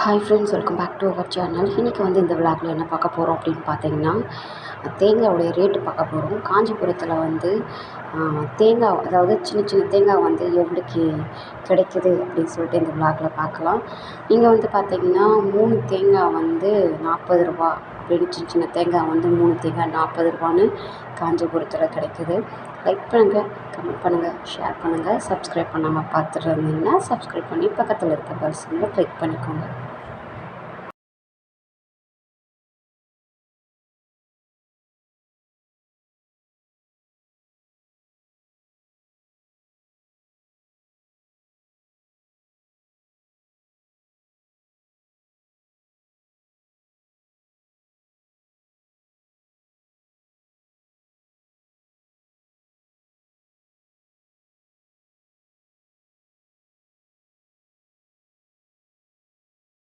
Hi friends welcome back to our channel இன்றைக்கி வந்து இந்த விளாகில் என்ன பார்க்க போகிறோம் அப்படின்னு பார்த்தீங்கன்னா தேங்காயோடைய ரேட்டு பார்க்க போகிறோம் காஞ்சிபுரத்தில் வந்து தேங்காய் அதாவது சின்ன சின்ன தேங்காய் வந்து எவ்வளோக்கு கிடைக்குது அப்படின்னு சொல்லிட்டு இந்த விளாகில் பார்க்கலாம். இங்கே வந்து பார்த்தீங்கன்னா மூணு தேங்காய் வந்து நாற்பது ரூபா அப்படின்னு சின்ன சின்ன தேங்காய் வந்து மூணு தேங்காய் நாற்பது ரூபான்னு காஞ்சிபுரத்தில் கிடைக்குது. லைக் பண்ணுங்கள் கமெண்ட் பண்ணுங்கள் ஷேர் பண்ணுங்கள் சப்ஸ்கிரைப் பண்ணாமல் பார்த்துட்டு இருந்தீங்கன்னா சப்ஸ்கிரைப் பண்ணி பக்கத்தில் இருக்க பெல் கிளிக் பண்ணிக்கோங்க.